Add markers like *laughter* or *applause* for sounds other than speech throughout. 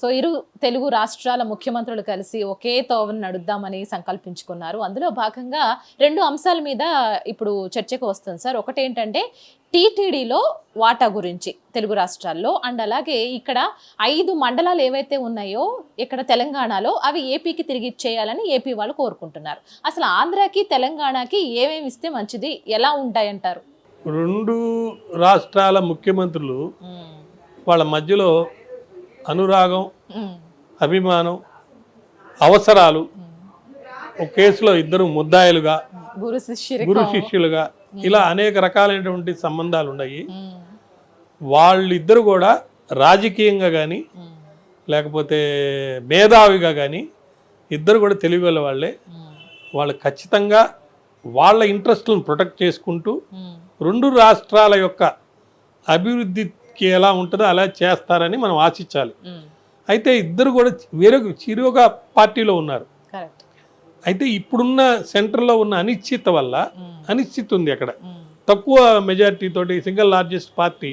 So ఇరు తెలుగు రాష్ట్రాల ముఖ్యమంత్రులు కలిసి ఒకే తోవను నడుద్దామని సంకల్పించుకున్నారు. అందులో భాగంగా రెండు అంశాల మీద ఇప్పుడు చర్చకు వస్తుంది సార్. ఒకటి ఏంటంటే టీటీడీలో వాటా గురించి తెలుగు రాష్ట్రాల్లో అండ్ అలాగే ఇక్కడ ఐదు మండలాలు ఏవైతే ఉన్నాయో ఇక్కడ తెలంగాణలో అవి ఏపీకి తిరిగి ఇచ్చేయాలని ఏపీ వాళ్ళు కోరుకుంటున్నారు. అసలు ఆంధ్రాకి తెలంగాణకి ఏమేమి ఇస్తే మంచిది? ఎలా ఉంటాయంటారు? రెండు రాష్ట్రాల ముఖ్యమంత్రులు వాళ్ళ మధ్యలో అనురాగం అభిమానం అవసరాలు ఒక కేసులో ఇద్దరు ముద్దాయిలుగా గురు శిష్యులుగా ఇలా అనేక రకాలైనటువంటి సంబంధాలు ఉన్నాయి వాళ్ళిద్దరు కూడా రాజకీయంగా కానీ లేకపోతే మేధావిగా కానీ ఇద్దరు కూడా తెలివి గల వాళ్ళే వాళ్ళు ఖచ్చితంగా వాళ్ళ ఇంట్రెస్ట్లను ప్రొటెక్ట్ చేసుకుంటూ రెండు రాష్ట్రాల యొక్క అభివృద్ధికి ఎలా ఉంటుందో అలా చేస్తారని మనం ఆశించాలి. అయితే ఇద్దరు కూడా వేరే చిరుగా పార్టీలో ఉన్నారు. అయితే ఇప్పుడున్న సెంటర్లో ఉన్న అనిశ్చిత వల్ల అనిశ్చిత ఉంది అక్కడ. తక్కువ మెజారిటీ తోటి సింగిల్ లార్జెస్ట్ పార్టీ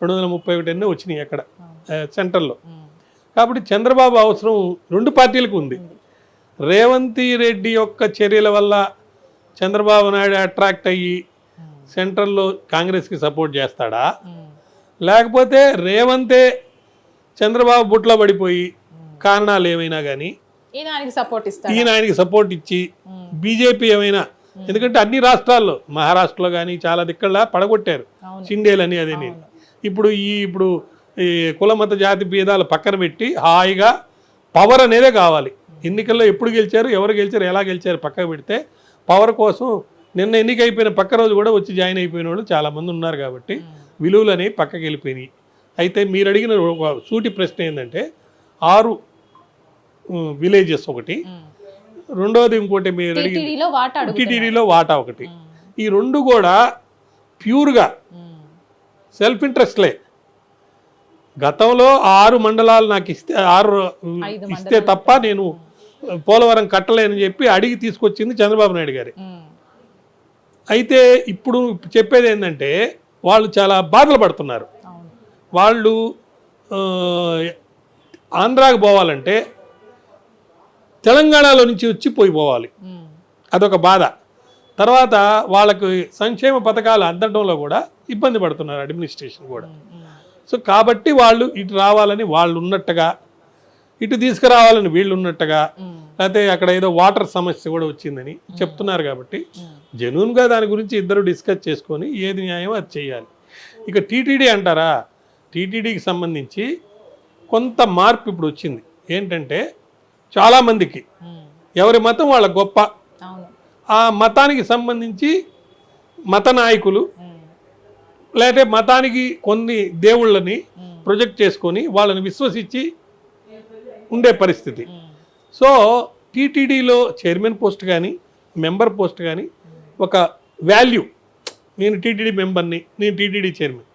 రెండు వందల ముప్పై ఒకటి ఎన్నో వచ్చినాయి అక్కడ సెంటర్లో. కాబట్టి చంద్రబాబు అవసరం రెండు పార్టీలకు ఉంది. రేవంత్ రెడ్డి యొక్క చర్యల వల్ల చంద్రబాబు నాయుడు అట్రాక్ట్ అయ్యి సెంట్రల్లో కాంగ్రెస్కి సపోర్ట్ చేస్తాడా? లేకపోతే రేవంతే చంద్రబాబు బుట్లో పడిపోయి కారణాలు ఏమైనా కానీ ఈయన ఆయనకి సపోర్ట్ ఇస్తాడు? ఈయన ఆయనకి సపోర్ట్ ఇచ్చి బీజేపీ ఏమైనా ఎందుకంటే అన్ని రాష్ట్రాల్లో మహారాష్ట్రలో కానీ చాలా దిక్కల్లా పడగొట్టారు. చిండేలని అదని ఇప్పుడు ఈ ఇప్పుడు ఈ కులమత జాతి భేదాలు పక్కన పెట్టి హాయిగా పవర్ అనేదే కావాలి. ఎన్నికల్లో ఎప్పుడు గెలిచారు ఎవరు గెలిచారు ఎలా గెలిచారు పక్కకు పెడితే పవర్ కోసం నిన్న ఎన్నిక అయిపోయిన పక్క రోజు కూడా వచ్చి జాయిన్ అయిపోయిన వాళ్ళు చాలామంది ఉన్నారు కాబట్టి విలువలు అనేవి పక్కకి వెళ్ళిపోయినాయి. అయితే మీరు అడిగిన సూటి ప్రశ్న ఏంటంటే ఆరు విలేజెస్ ఒకటి. రెండోది ఇంకోటి మీరు అడిగిన టీటీడీలో వాటా ఒకటి. ఈ రెండు కూడా ప్యూర్గా సెల్ఫ్ ఇంట్రెస్ట్లే గతంలో ఆరు మండలాలు నాకు ఇస్తే ఆరు ఇస్తే తప్ప నేను పోలవరం కట్టలేనని చెప్పి అడిగి తీసుకొచ్చింది చంద్రబాబు నాయుడు గారి. అయితే ఇప్పుడు చెప్పేది ఏంటంటే వాళ్ళు చాలా బాధలు పడుతున్నారు. వాళ్ళు ఆంధ్రాకి పోవాలంటే తెలంగాణలో నుంచి వచ్చి పోయి పోవాలి. అదొక బాధ. తర్వాత వాళ్ళకు సంక్షేమ పథకాలు అందడంలో కూడా ఇబ్బంది పడుతున్నారు అడ్మినిస్ట్రేషన్ కూడా. సో కాబట్టి వాళ్ళు ఇటు రావాలని వాళ్ళు ఉన్నట్టుగా ఇటు తీసుకురావాలని వీళ్ళు ఉన్నట్టుగా లేకపోతే అక్కడ ఏదో వాటర్ సమస్య కూడా వచ్చిందని చెప్తున్నారు కాబట్టి జెన్యున్గా దాని గురించి ఇద్దరు డిస్కస్ చేసుకొని ఏది న్యాయం అది చేయాలి. ఇక టీటీడీ అంటారా? టీటీడీకి సంబంధించి కొంత మార్పు ఇప్పుడు వచ్చింది. ఏంటంటే చాలామందికి ఎవరి మతం వాళ్ళ గొప్ప. ఆ మతానికి సంబంధించి మత నాయకులు లేకపోతే మతానికి కొన్ని దేవుళ్ళని ప్రొజెక్ట్ చేసుకొని వాళ్ళని విశ్వసించి ఉండే పరిస్థితి. సో టీటీడీలో చైర్మన్ పోస్ట్ కానీ మెంబర్ పోస్ట్ కానీ ఒక వాల్యూ నేను టీటీడీ మెంబర్ని నేను టీటీడీ చైర్మన్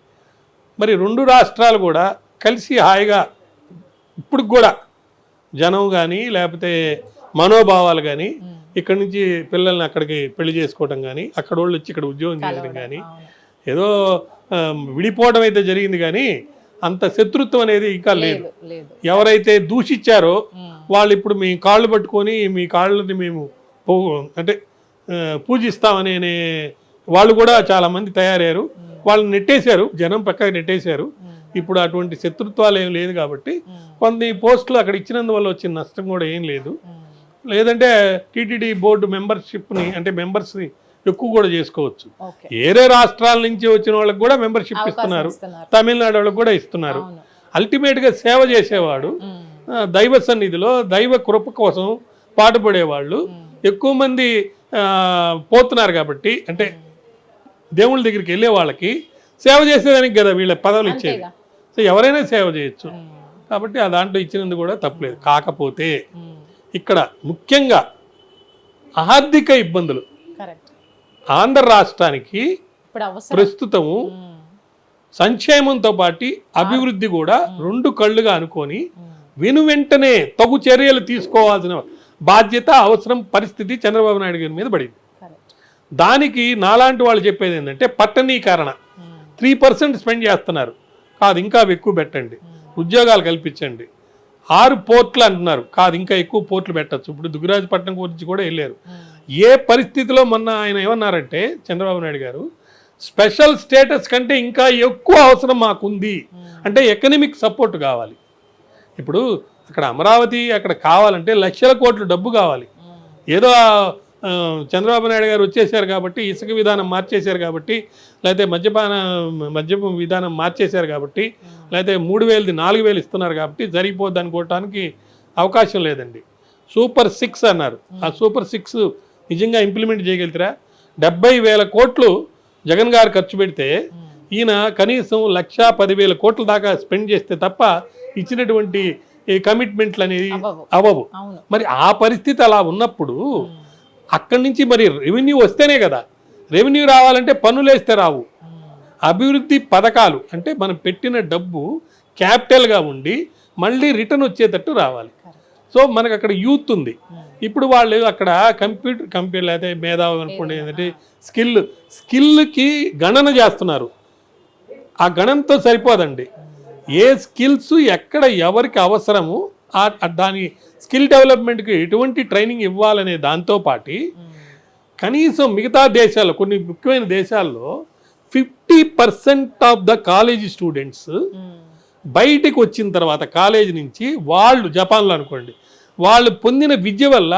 మరి రెండు రాష్ట్రాలు కూడా కలిసి హాయిగా ఇప్పుడు కూడా జనం కానీ లేకపోతే మనోభావాలు కానీ. ఇక్కడి నుంచి పిల్లల్ని అక్కడికి పెళ్ళి చేసుకోవడం కానీ అక్కడ వాళ్ళు వచ్చి ఇక్కడ ఉద్యోగం చేయడం కానీ. ఏదో విడిపోవడం అయితే జరిగింది కానీ అంత శత్రుత్వం అనేది ఇంకా లేదు ఎవరైతే దూషించారో వాళ్ళు ఇప్పుడు మీ కాళ్ళు పట్టుకొని మీ కాళ్ళని మేము పో అంటే పూజిస్తామని అనే వాళ్ళు కూడా చాలా మంది తయారయ్యారు. వాళ్ళు నెట్టేశారు. జనం పక్కకి నెట్టేశారు. ఇప్పుడు అటువంటి శత్రుత్వాలు ఏం లేదు కాబట్టి కొన్ని పోస్టులు అక్కడ ఇచ్చినందువల్ల వచ్చిన నష్టం కూడా ఏం లేదు. లేదంటే టీటీడీ బోర్డు మెంబర్షిప్ని అంటే మెంబర్స్ని ఎక్కువ కూడా చేసుకోవచ్చు. వేరే రాష్ట్రాల నుంచి వచ్చిన వాళ్ళకి కూడా మెంబర్షిప్ ఇస్తున్నారు. తమిళనాడు వాళ్ళకి కూడా ఇస్తున్నారు. అల్టిమేట్గా సేవ చేసేవాడు దైవ సన్నిధిలో దైవ కృప కోసం పాటుపడేవాళ్ళు. ఎక్కువ మంది పోతున్నారు కాబట్టి అంటే దేవుళ్ళ దగ్గరికి వెళ్ళే వాళ్ళకి సేవ చేసేదానికి కదా వీళ్ళ పదవులు ఇచ్చేది. సో ఎవరైనా సేవ చేయొచ్చు. కాబట్టి ఆ దాంట్లో ఇచ్చినందుకు కూడా తప్పలేదు. కాకపోతే ఇక్కడ ముఖ్యంగా ఆర్థిక ఇబ్బందులు. ఆంధ్ర రాష్ట్రానికి ప్రస్తుతము సంక్షేమంతో పాటు అభివృద్ధి కూడా రెండు కళ్ళుగా అనుకొని వెను వెంటనే తగు చర్యలు తీసుకోవాల్సిన బాధ్యత అవసరం పరిస్థితి చంద్రబాబు నాయుడు గారి మీద పడింది. దానికి నాలాంటి వాళ్ళు చెప్పేది ఏంటంటే పట్టణీకరణ. త్రీ పర్సెంట్ స్పెండ్ చేస్తున్నారు. కాదు ఇంకా ఎక్కువ పెట్టండి. ఉద్యోగాలు కల్పించండి. ఆరు పోర్ట్లు అంటున్నారు. కాదు ఇంకా ఎక్కువ పోర్ట్లు పెట్టచ్చు. ఇప్పుడు దుగ్గరాజపట్నం గురించి కూడా వెళ్ళారు. ఏ పరిస్థితిలో మొన్న ఆయన ఏమన్నారంటే చంద్రబాబు నాయుడు గారు స్పెషల్ స్టేటస్ కంటే ఇంకా ఎక్కువ అవసరం మాకుంది. అంటే ఎకనమిక్ సపోర్ట్ కావాలి. ఇప్పుడు అక్కడ అమరావతి అక్కడ కావాలంటే లక్షల కోట్ల డబ్బు కావాలి. ఏదో చంద్రబాబు నాయుడు గారు వచ్చేసారు కాబట్టి ఇసుక విధానం మార్చేశారు కాబట్టి లేకపోతే మద్యపాన మద్యపం విధానం మార్చేశారు కాబట్టి లేకపోతే మూడు వేలది నాలుగు వేలు ఇస్తున్నారు కాబట్టి జరిగిపోద్ది అనుకోవటానికి అవకాశం లేదండి. సూపర్ సిక్స్ అన్నారు. ఆ సూపర్ సిక్స్ నిజంగా ఇంప్లిమెంట్ చేయగలుగుతారా? డెబ్బై వేల కోట్లు జగన్ గారు ఖర్చు పెడితే ఈయన కనీసం లక్ష పదివేల కోట్ల దాకా స్పెండ్ చేస్తే తప్ప ఇచ్చినటువంటి ఈ కమిట్మెంట్లు అనేది అవ్వవు. మరి ఆ పరిస్థితి అలా ఉన్నప్పుడు అక్కడి నుంచి మరి రెవెన్యూ వస్తేనే కదా. రెవెన్యూ రావాలంటే పన్నులు వేస్తే రావు. అభివృద్ధి పథకాలు అంటే మనం పెట్టిన డబ్బు క్యాపిటల్గా ఉండి మళ్ళీ రిటర్న్ వచ్చేటట్టు రావాలి. సో మనకు అక్కడ యూత్ ఉంది. ఇప్పుడు వాళ్ళు అక్కడ కంప్యూటర్ కంప్యూటర్ లేదా మేధావి అనుకోండి ఏంటంటే స్కిల్ స్కిల్కి గణన చేస్తున్నారు. ఆ గణనతో సరిపోదండి. ఏ స్కిల్స్ ఎక్కడ ఎవరికి అవసరము దాని స్కిల్ డెవలప్మెంట్కి ఎటువంటి ట్రైనింగ్ ఇవ్వాలనే దాంతో పాటి కనీసం మిగతా దేశాల్లో కొన్ని ముఖ్యమైన దేశాల్లో fifty percent of the college students బయటికి వచ్చిన తర్వాత కాలేజీ నుంచి వాళ్ళు జపాన్లో అనుకోండి వాళ్ళు పొందిన విద్య వల్ల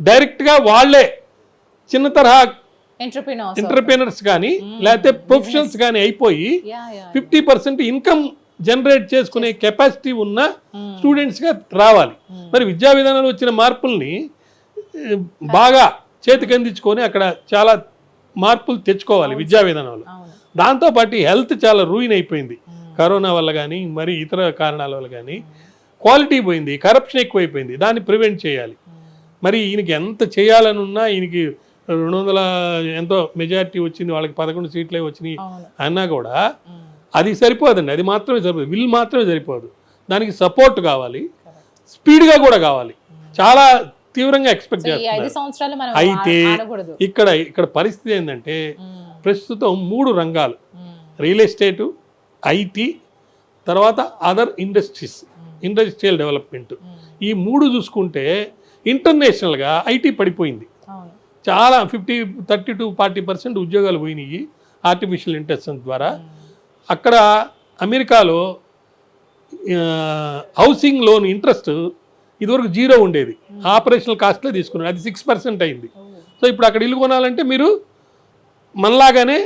డైరెక్ట్గా వాళ్ళే చిన్న తరహా ఎంటర్ప్రినర్స్ కానీ లేకపోతే ప్రొఫెషనల్స్ కానీ అయిపోయి ఫిఫ్టీ పర్సెంట్ ఇన్కమ్ జనరేట్ చేసుకునే కెపాసిటీ ఉన్న స్టూడెంట్స్గా రావాలి. మరి విద్యా విధానంలో వచ్చిన మార్పుల్ని బాగా చేతికి అందించుకొని అక్కడ చాలా మార్పులు తెచ్చుకోవాలి విద్యా విధానంలో. దాంతోపాటు హెల్త్ చాలా రూయిన్ అయిపోయింది. కరోనా వల్ల కానీ మరి ఇతర కారణాల వల్ల కానీ క్వాలిటీ పోయింది కరప్షన్ ఎక్కువైపోయింది. దాన్ని ప్రివెంట్ చేయాలి. మరి ఈయనకి ఎంత చేయాలని ఉన్నా ఈయనకి రెండు వందల ఎంతో మెజారిటీ వచ్చింది వాళ్ళకి పదకొండు సీట్లే వచ్చినాయి అన్నా కూడా అది సరిపోదండి. అది మాత్రమే సరిపోదు. విల్ మాత్రమే సరిపోదు. దానికి సపోర్ట్ కావాలి. స్పీడ్గా కూడా కావాలి. చాలా తీవ్రంగా ఎక్స్పెక్ట్ చేస్తున్నారు. మనం అయితే ఇక్కడ ఇక్కడ పరిస్థితి ఏంటంటే ప్రస్తుతం మూడు రంగాలు. రియల్ ఎస్టేటు ఐటీ తర్వాత అదర్ ఇండస్ట్రీస్ ఇండస్ట్రియల్ డెవలప్మెంట్ ఈ మూడు చూసుకుంటే ఇంటర్నేషనల్గా ఐటీ పడిపోయింది. చాలా fifty thirty to forty percent ఉద్యోగాలు పోయినాయి. ఆర్టిఫిషియల్ ఇంటెలిజెన్స్ ద్వారా అక్కడ అమెరికాలో హౌసింగ్ లోన్ ఇంట్రెస్ట్ ఇదివరకు జీరో ఉండేది. ఆపరేషనల్ కాస్ట్లో తీసుకున్నారు. అది సిక్స్ పర్సెంట్ అయింది. సో ఇప్పుడు అక్కడ ఇల్లు కొనాలంటే మీరు మనలాగానే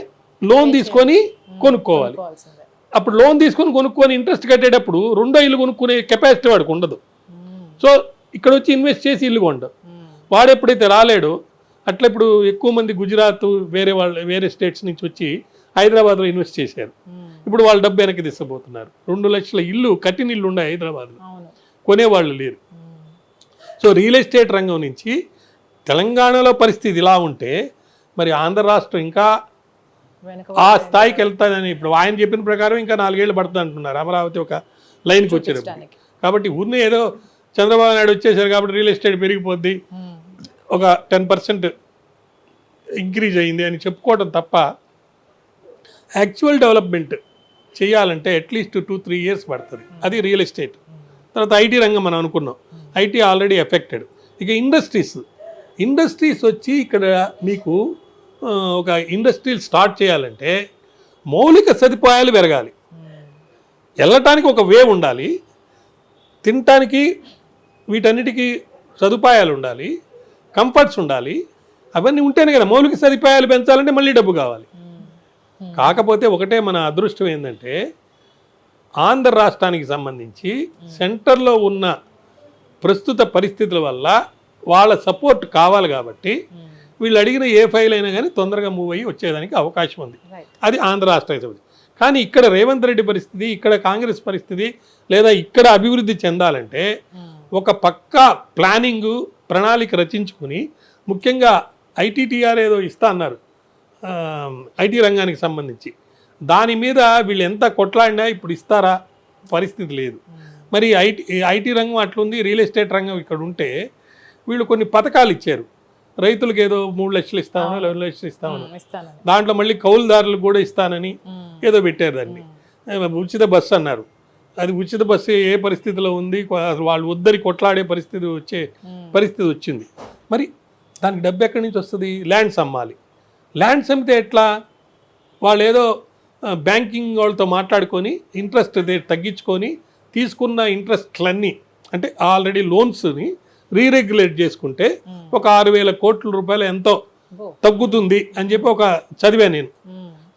లోన్ తీసుకొని కొనుక్కోవాలి. అప్పుడు లోన్ తీసుకొని కొనుక్కొని ఇంట్రెస్ట్ కట్టేటప్పుడు రెండో ఇల్లు కొనుక్కునే కెపాసిటీ వాడికి ఉండదు. సో ఇక్కడ వచ్చి ఇన్వెస్ట్ చేసి ఇల్లు కొండ. వాడు ఎప్పుడైతే రాలేడో అట్లా ఇప్పుడు ఎక్కువ మంది గుజరాత్ వేరే వాళ్ళ వేరే స్టేట్స్ నుంచి వచ్చి హైదరాబాద్లో ఇన్వెస్ట్ చేశారు. ఇప్పుడు వాళ్ళ డబ్బు వెనక్కి తీసుకుపోతున్నారు రెండు లక్షల ఇల్లు కట్టిన ఇల్లు ఉన్నాయి హైదరాబాద్లో. కొనేవాళ్ళు లేరు. సో రియల్ ఎస్టేట్ రంగం నుంచి తెలంగాణలో పరిస్థితి ఇలా ఉంటే మరి ఆంధ్ర రాష్ట్రం ఇంకా ఆ స్థాయికి వెళ్తాదని ఇప్పుడు ఆయన చెప్పిన ప్రకారం ఇంకా నాలుగేళ్ళు పడుతుంది అంటున్నారు. అమరావతి ఒక లైన్కి వచ్చేటప్పుడు. కాబట్టి ఊరిని ఏదో చంద్రబాబు నాయుడు వచ్చేసారు కాబట్టి రియల్ ఎస్టేట్ పెరిగిపోద్ది. ఒక టెన్ పర్సెంట్ ఇంక్రీజ్ అయింది అని చెప్పుకోవడం తప్ప యాక్చువల్ డెవలప్మెంట్ చేయాలంటే at least two three years పడుతుంది. అది రియల్ ఎస్టేట్ తర్వాత ఐటీ రంగం మనం అనుకున్నాం. ఐటీ ఆల్రెడీ ఎఫెక్టెడ్ ఇక ఇండస్ట్రీస్ ఇండస్ట్రీస్ వచ్చి ఇక్కడ మీకు ఒక ఇండస్ట్రీలు స్టార్ట్ చేయాలంటే మౌలిక సదుపాయాలు పెరగాలి. వెళ్ళటానికి ఒక వే ఉండాలి. తినటానికి వీటన్నిటికీ సదుపాయాలు ఉండాలి. కంఫర్ట్స్ ఉండాలి. అవన్నీ ఉంటేనే కదా మౌలిక సదుపాయాలు పెంచాలంటే మళ్ళీ డబ్బు కావాలి. కాకపోతే ఒకటే మన అదృష్టం ఏంటంటే ఆంధ్ర రాష్ట్రానికి సంబంధించి సెంటర్లో ఉన్న ప్రస్తుత పరిస్థితుల వల్ల వాళ్ళ సపోర్ట్ కావాలి కాబట్టి వీళ్ళు అడిగిన ఏ ఫైల్ అయినా కానీ తొందరగా మూవ్ అయ్యి వచ్చేదానికి అవకాశం ఉంది. అది ఆంధ్ర రాష్ట్రానికి సంబంధించి కానీ ఇక్కడ రేవంత్ రెడ్డి పరిస్థితి ఇక్కడ కాంగ్రెస్ పరిస్థితి లేదా ఇక్కడ అభివృద్ధి చెందాలంటే ఒక పక్కా ప్లానింగు ప్రణాళిక రచించుకుని ముఖ్యంగా ఐటీటీఆర్ ఏదో ఇస్తా అన్నారు. ఐటీ రంగానికి సంబంధించి. దాని మీద వీళ్ళు ఎంత కొట్లాడినా ఇప్పుడు ఇస్తారా? పరిస్థితి లేదు. మరి ఐటీ ఐటీ రంగం అట్లుంది రియల్ ఎస్టేట్ రంగం ఇక్కడ ఉంటే వీళ్ళు కొన్ని పథకాలు ఇచ్చారు. రైతులకు ఏదో మూడు లక్షలు ఇస్తామని రెండు లక్షలు ఇస్తామని. దాంట్లో మళ్ళీ కౌలుదారులకు కూడా ఇస్తానని. ఏదో పెట్టారు దాన్ని. ఉచిత బస్సు అన్నారు. అది ఉచిత బస్సు ఏ పరిస్థితిలో ఉంది? వాళ్ళు వద్దరి కొట్లాడే పరిస్థితి వచ్చే పరిస్థితి వచ్చింది. మరి దానికి డబ్బు ఎక్కడి నుంచి వస్తుంది? ల్యాండ్స్ అమ్మాలి. ల్యాండ్స్ అమ్మితే ఎట్లా వాళ్ళు ఏదో బ్యాంకింగ్ వాళ్ళతో మాట్లాడుకొని ఇంట్రెస్ట్ రేట్ తగ్గించుకొని తీసుకున్న ఇంట్రెస్ట్లన్నీ అంటే ఆల్రెడీ లోన్స్ని రీరెగ్యులేట్ చేసుకుంటే ఒక ఆరు వేల కోట్ల రూపాయలు ఎంతో. తగ్గుతుంది అని చెప్పి ఒక చదివా నేను.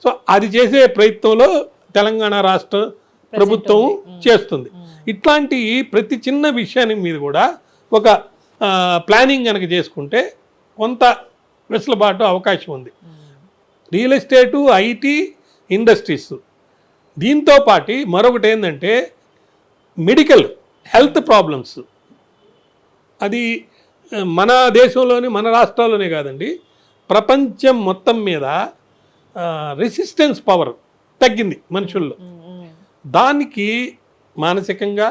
సో అది చేసే ప్రయత్నంలో తెలంగాణ రాష్ట్ర ప్రభుత్వం చేస్తుంది. ఇట్లాంటి ప్రతి చిన్న విషయానికి మీద కూడా ఒక ప్లానింగ్ కనుక చేసుకుంటే కొంత వెసులుబాటు అవకాశం ఉంది. Real estate IT industries. దీంతో పాటు మరొకటి ఏంటంటే మెడికల్ హెల్త్ ప్రాబ్లమ్స్. అది మన దేశంలోని మన రాష్ట్రాల్లోనే కాదండి ప్రపంచం మొత్తం మీద రెసిస్టెన్స్ పవర్ తగ్గింది మనుషుల్లో. దానికి మానసికంగా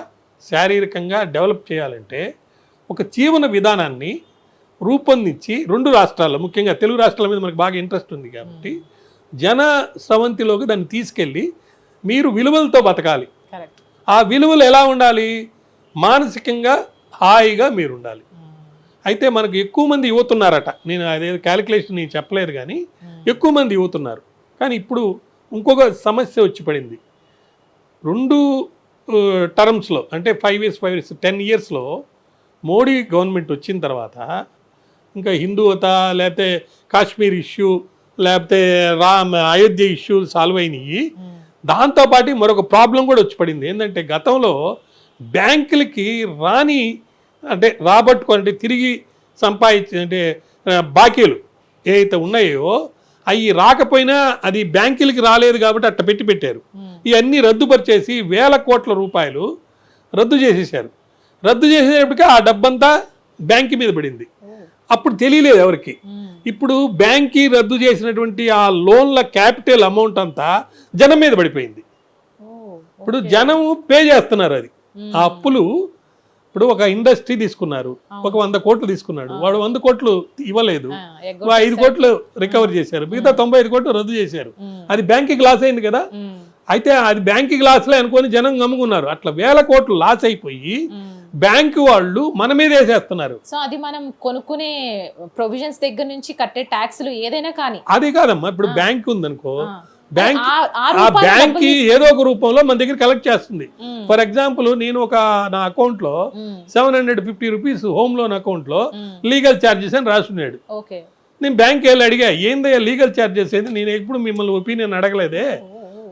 శారీరకంగా డెవలప్ చేయాలంటే ఒక జీవన విధానాన్ని రూపొందించి రెండు రాష్ట్రాల్లో ముఖ్యంగా తెలుగు రాష్ట్రాల మీద మనకు బాగా ఇంట్రెస్ట్ ఉంది కాబట్టి జన స్రవంతిలోకి దాన్ని తీసుకెళ్ళి మీరు విలువలతో బతకాలి. ఆ విలువలు ఎలా ఉండాలి? మానసికంగా హాయిగా మీరు ఉండాలి. అయితే మనకు ఎక్కువ మంది యువత ఉన్నారట నేను అదే క్యాలిక్యులేషన్ నేను చెప్పలేదు కానీ ఎక్కువ మంది యువత ఉన్నారు కానీ ఇప్పుడు ఇంకొక సమస్య వచ్చి పడింది. రెండు టర్మ్స్లో అంటే five years five years ten ఇయర్స్లో మోడీ గవర్నమెంట్ వచ్చిన తర్వాత ఇంకా హిందూవత లేకపోతే కాశ్మీర్ ఇష్యూ లేకపోతే రామ్ అయోధ్య ఇష్యూ సాల్వ్ అయినాయి. దాంతోపాటు మరొక ప్రాబ్లం కూడా వచ్చి పడింది. ఏంటంటే గతంలో బ్యాంకులకి రాని అంటే రాబట్టుకోవాలంటే తిరిగి సంపాదించి అంటే బాకీలు ఏవైతే ఉన్నాయో అవి రాకపోయినా అది బ్యాంకులకి రాలేదు కాబట్టి అట్ట పెట్టి పెట్టారు. ఇవన్నీ రద్దుపరిచేసి వేల కోట్ల రూపాయలు రద్దు చేసేసారు రద్దు చేసేటప్పటికి ఆ డబ్బంతా బ్యాంక్ మీద పడింది. అప్పుడు తెలియలేదు ఎవరికి. ఇప్పుడు బ్యాంక్కి రద్దు చేసినటువంటి ఆ లోన్ల క్యాపిటల్ అమౌంట్ అంతా జనం మీద పడిపోయింది. ఇప్పుడు జనం పే చేస్తున్నారు అది. ఆ అప్పులు ఇప్పుడు ఒక ఇండస్ట్రీ తీసుకున్నారు. ఒక వంద కోట్లు తీసుకున్నాడు. వాడు వంద కోట్లు ఇవ్వలేదు. ఐదు కోట్లు రికవర్ చేశారు. మిగతా తొంభై ఐదు కోట్లు రద్దు చేశారు. అది బ్యాంక్కి లాస్ అయింది కదా. అయితే అది బ్యాంక్కి లాస్లే అనుకొని జనం నమ్ముకున్నారు అట్లా వేల కోట్లు లాస్ అయిపోయి బ్యాంకు వాళ్ళు మన మీద వేసేస్తున్నారు. సో అది మనం కొనుక్కునే ప్రొవిజన్స్ దగ్గర నుంచి కట్టే ట్యాక్స్లు ఏదైనా కానీ. అది కాదమ్మా ఇప్పుడు బ్యాంక్ ఉందనుకో. బ్యాంక్ ఆ- బ్యాంక్ ఏదో ఒక రూపంలో మన దగ్గర కలెక్ట్ చేస్తుంది. ఫర్ ఎగ్జాంపుల్ నేను ఒక నా అకౌంట్లో. Seven hundred fifty rupees home loan అకౌంట్లో. లీగల్ ఛార్జెస్ అని రాసున్నాడు. నేను బ్యాంక్ వెళ్ళి అడిగా ఏందయ్యా లీగల్ ఛార్జెస్ ఏంది? నేను ఎప్పుడు మిమ్మల్ని ఒపీనియన్ అడగలేదే?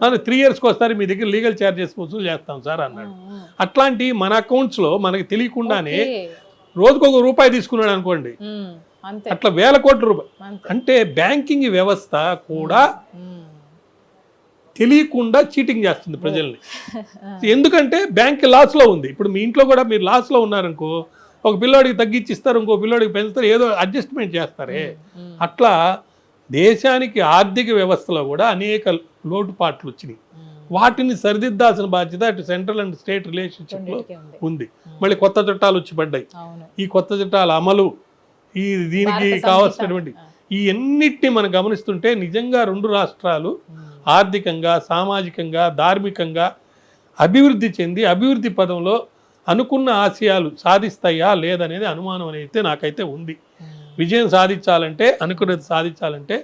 అని త్రీ ఇయర్స్కి వస్తారు మీ దగ్గర లీగల్ ఛార్జెస్ వసూలు చేస్తాం సార్ అన్నాడు. అట్లాంటి మన accounts లో మనకి తెలియకుండానే. రోజుకు ఒక రూపాయి తీసుకున్నాడు అనుకోండి. అట్లా వేల కోట్ల రూపాయలు అంటే బ్యాంకింగ్ వ్యవస్థ కూడా. తెలియకుండా చీటింగ్ చేస్తుంది ప్రజల్ని. *laughs* ఎందుకంటే బ్యాంక్ లాస్లో ఉంది. ఇప్పుడు మీ ఇంట్లో కూడా మీరు లాస్లో ఉన్నారనుకో ఒక పిల్లోడికి తగ్గించిస్తారు ఇంకో పిల్లోడికి పెంచుతారు ఏదో అడ్జస్ట్మెంట్ చేస్తారే. అట్లా దేశానికి ఆర్థిక వ్యవస్థలో కూడా అనేక లోటుపాట్లు వచ్చినాయి. వాటిని సరిదిద్దాల్సిన బాధ్యత అటు సెంట్రల్ అండ్ స్టేట్ రిలేషన్షిప్లో ఉంది మళ్ళీ కొత్త చట్టాలు వచ్చి పడ్డాయి ఈ కొత్త చట్టాల అమలు ఈ దీనికి కావాల్సినటువంటి. ఈ అన్నిటిని మనం గమనిస్తుంటే నిజంగా రెండు రాష్ట్రాలు. ఆర్థికంగా సామాజికంగా ధార్మికంగా అభివృద్ధి చెంది అభివృద్ధి పదంలో అనుకున్న ఆశయాలు సాధిస్తాయా లేదనేది అనుమానం అయితే నాకైతే ఉంది. విజయం సాధించాలంటే అనుకున్నది సాధించాలంటే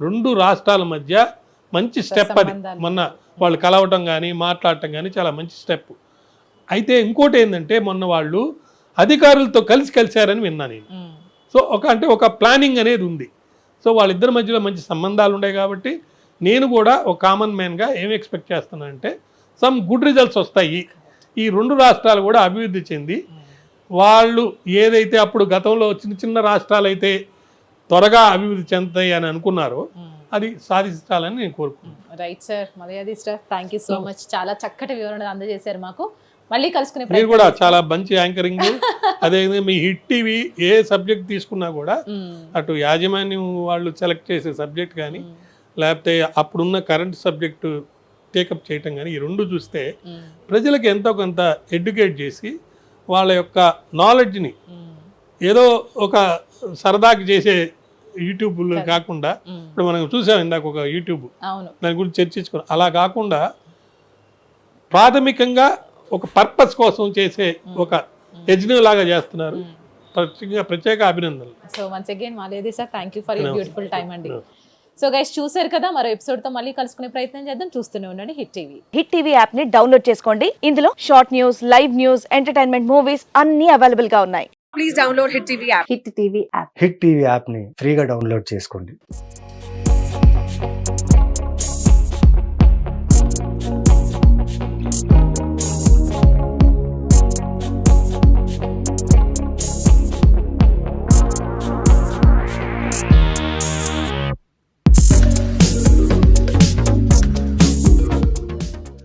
రెండు రాష్ట్రాల మధ్య మంచి స్టెప్ అది. మొన్న వాళ్ళు కలవటం కానీ మాట్లాడటం కానీ చాలా మంచి స్టెప్. అయితే ఇంకోటి ఏంటంటే మొన్న వాళ్ళు అధికారులతో కలిసి కలిశారని విన్నా నేను. సో ఒక అంటే ఒక ప్లానింగ్ అనేది ఉంది. సో వాళ్ళిద్దరి మధ్యలో మంచి సంబంధాలు ఉన్నాయి కాబట్టి నేను కూడా ఒక కామన్ మ్యాన్గా ఏం ఎక్స్పెక్ట్ చేస్తున్నానంటే సమ్ గుడ్ రిజల్ట్స్ వస్తాయి. ఈ రెండు రాష్ట్రాలు కూడా అభివృద్ధి చెంది వాళ్ళు ఏదైతే అప్పుడు గతంలో చిన్న చిన్న రాష్ట్రాలు అయితే త్వరగా అభివృద్ధి చెందుతాయి అని అనుకున్నారో మ్మ్. అది సాధించాలని నేను కోరుకుంటున్నాను right sir Malayadi sir thank you so much చాలా చక్కటి వివరణ అందజేశారు మాకు మళ్ళీ కలుసుకునే మీరు కూడా. చాలా మంచి యాంకరింగ్ *laughs* అదేవిధంగా మీ హిట్ టీవీ ఏ సబ్జెక్ట్ తీసుకున్నా కూడా మ్మ్. అటు యాజమాన్యం వాళ్ళు సెలెక్ట్ చేసే సబ్జెక్ట్ కానీ మ్మ్. లేకపోతే అప్పుడున్న కరెంట్ సబ్జెక్టు టేకప్ చేయటం కానీ ఈ రెండు చూస్తే. ప్రజలకు ఎంతో కొంత ఎడ్యుకేట్ చేసి వాళ్ళ యొక్క నాలెడ్జ్ని మ్మ్. ఏదో ఒక సరదాకి చేసే యూట్యూబ్లు కాకుండా మ్మ్. ఇప్పుడు మనం చూసాం ఇందాక ఒక యూట్యూబ్ దాని గురించి చర్చించుకున్నాం. అలా కాకుండా ప్రాథమికంగా ఒక పర్పస్ కోసం చేసే ఒక యజ్ఞం లాగా చేస్తున్నారు. ప్రత్యేక ప్రత్యేక అభినందనలు. So once again Maledi sir thank you for. Beautiful time అండి. సో గైస్ చూసారు కదా మరో ఎపిసోడ్తో మళ్ళీ కలుసుకునే ప్రయత్నం చేద్దాం. చూస్తూనే ఉండండి హిట్ టీవీ హిట్ టీవీ యాప్ని డౌన్లోడ్ చేసుకోండి. ఇందులో short news live news entertainment movies అన్ని అవైలబుల్గా ఉన్నాయి. Please download Hit TV app. Hit TV app hit TV యాప్ని ఫ్రీగా డౌన్లోడ్ చేసుకోండి.